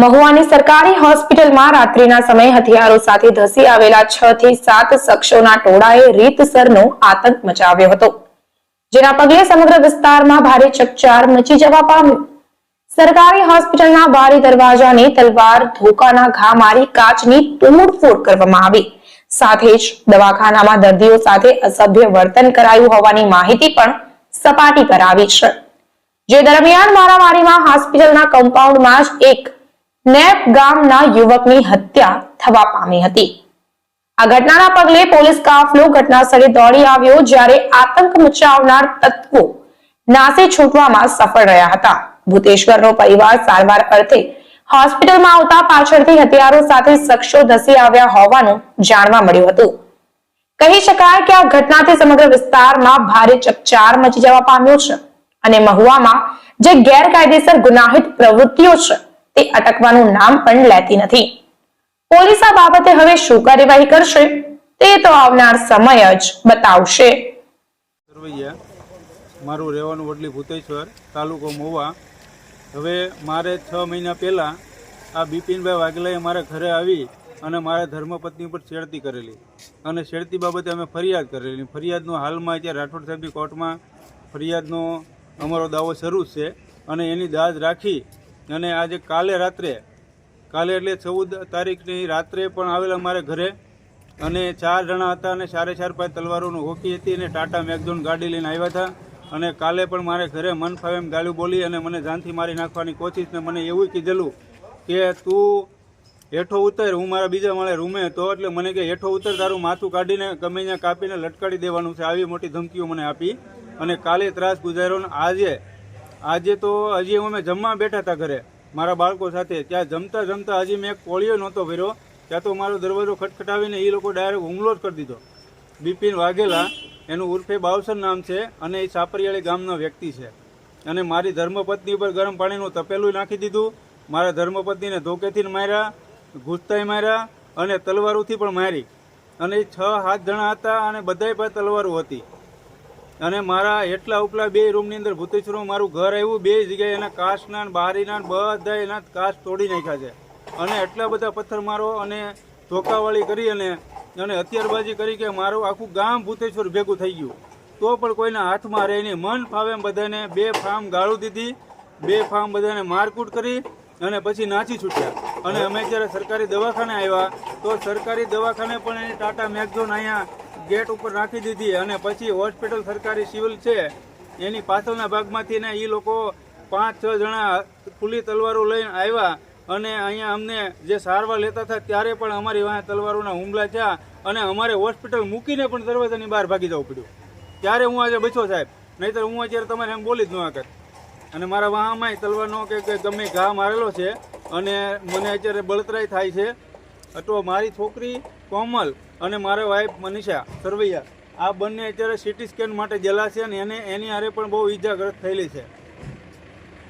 મહુવાની સરકારી હોસ્પિટલમાં રાત્રિના સમયે હથિયારો સાથે ધસી આવેલા છ થી સાત શખ્સોના ટોળાએ રીતસરનો આતંક મચાવ્યો હતો. જેના પગલે સમગ્ર વિસ્તારમાં ભારે ચકચાર મચી જવા પામ્યો. સરકારી હોસ્પિટલના બારી દરવાજાને તલવાર, ધોકાના ઘા મારી કાચની તોડફોડ કરવામાં આવી. સાથે જ દવાખાનામાં દર્દીઓ સાથે અસભ્ય વર્તન કરાયું હોવાની માહિતી પણ સપાટી પર આવી છે. જે દરમિયાન મારામારીમાં હોસ્પિટલના કમ્પાઉન્ડમાં જ એક નેપ ગામના યુવકની હત્યા થવા પામી હતી. આ ઘટનાના પગલે પોલીસ કાફલો ઘટના દોડી આવ્યો જ્યારે આતંક મચાવનાર તત્વો નાસે છૂટવામાં સફળ રહ્યા હતા. ભૂતેશ્વરનો પરિવાર સારવાર અર્થે હોસ્પિટલમાં આવતા પાછળથી હથિયારો સાથે શખ્સો ધસી આવ્યા હોવાનું જાણવા મળ્યું હતું. કહી શકાય કે આ ઘટનાથી સમગ્ર વિસ્તારમાં ભારે ચકચાર મચી જવા પામ્યો છે અને મહુવામાં જે ગેરકાયદેસર ગુનાહિત પ્રવૃત્તિઓ છે તે અટકવાનું નામ પણ લેતી નથી. પોલીસ આ બાબતે હવે શું કાર્યવાહી કરશે તે તો આવનાર સમય જ બતાવશે. મારું રહેવાનું વડલી ભૂતેશ્વર, તાલુકો મોવા. હવે મારે છ મહિના પહેલાં આ બિપિનભાઈ વાઘેલાએ મારા ઘરે આવી અને મારા ધર્મપત્ની ઉપર છેડતી કરેલી. અને છેડતી બાબતે અમે ફરિયાદ કરેલી. ફરિયાદનો હાલમાં અત્યારે રાઠોડ સાહેબની કોર્ટમાં ફરિયાદનો અમારો દાવો શરૂ છે. અને એની દાદ રાખી અને આજે કાલે રાત્રે, કાલે એટલે ચૌદ તારીખની રાત્રે પણ આવેલા મારે ઘરે અને ચાર જણા હતા અને ચારે ચાર પાંચ તલવારોનું હોકી હતી અને ટાટા મેગઝોન ગાડી લઈને આવ્યા હતા. અને કાલે પણ મારે ઘરે મન ફાવે એમ ગાળું બોલી અને મને જાનથી મારી નાખવાની કોશિશ ને મને એવું કીધેલું કે તું હેઠો ઉતર, હું મારા બીજા માળે રૂમે હતો એટલે મને કે હેઠો ઉતર, તારું માથું કાઢીને ગમે ત્યાં કાપીને લટકાડી દેવાનું છે. આવી મોટી ધમકીઓ મને આપી અને કાલે ત્રાસ ગુજાર્યો ને આજે આજે તો હજી અમે જમવા બેઠા હતા ઘરે. મારા બાળકો સાથે. ત્યાં જમતા જમતા હજી મેં એક કોળીઓ નહોતો ભર્યો. ત્યાં તો મારો દરવાજો ખટખટાવીને એ લોકો ડાયરેક્ટ હુમલો જ કરી દીધો. બિપિન વાઘેલા, એનું ઉર્ફે બાવસર નામ છે અને એ સાપરિયાળી ગામનો વ્યક્તિ છે. અને મારી ધર્મપત્ની ઉપર ગરમ પાણીનું તપેલું નાખી દીધું. મારા ધર્મપત્નીને ધોકેથી માર્યા ઘૂસતાઈ માર્યા અને તલવારોથી પણ મારી. અને છ, સાત જણા હતા અને બધાય પાસે તલવારો હતી. અને મારા એટલા ઉપલા બે રૂમની અંદર ભૂતેશ્વરમાં મારું ઘર આવ્યું, બે જગ્યાએ એના કાચના બારીના બધા એના કાચ તોડી નાખ્યા છે. અને એટલા બધા પથ્થર મારો અને ધોકાવાળી કરી અને અને હથિયારબાજી કરી કે મારું આખું ગામ ભૂતેશ્વર ભેગું થઈ ગયું. તો પણ કોઈના હાથમાં રહી નહીં. મન ફાવે બધાને બે ફાર્મ ગાળું દીધી, બે ફાર્મ બધાને મારકૂટ કરી અને પછી નાચી છૂટ્યા. અને અમે જ્યારે સરકારી દવાખાને આવ્યા, તો સરકારી દવાખાને પણ એની ટાટા મેગઝોન અહીંયા ગેટ ઉપર રાખી દીધી અને પછી હોસ્પિટલ સરકારી સિવિલ છે. એની પાછળના ભાગમાંથી ને એ લોકો પાંચ, છ જણા ખુલ્લી તલવારો લઈને આવ્યા અને અહીંયા અમને જે સારવાર લેતા હતા ત્યારે પણ અમારી વાંહે તલવારોના હુમલા થયા અને અમારે હોસ્પિટલ મૂકીને પણ દરવાજાની બહાર ભાગી જવું પડ્યું. ત્યારે હું આજે બચ્યો સાહેબ. નહીતર હું અત્યારે તમારે એમ બોલી જ ન આગળ અને મારા વાહમાં તલવારનો કે ગમે ઘા મારેલો છે અને મને અત્યારે બળતરાય થાય છે. તો મારી છોકરી કોમલ અને મારા વાઈફ મનીષા, સરવૈયા. આ બંને અત્યારે સિટી સ્કેન માટે ગયેલા છે અને એને એની હારે પણ બહુ ઈજાગ્રસ્ત થયેલી છે.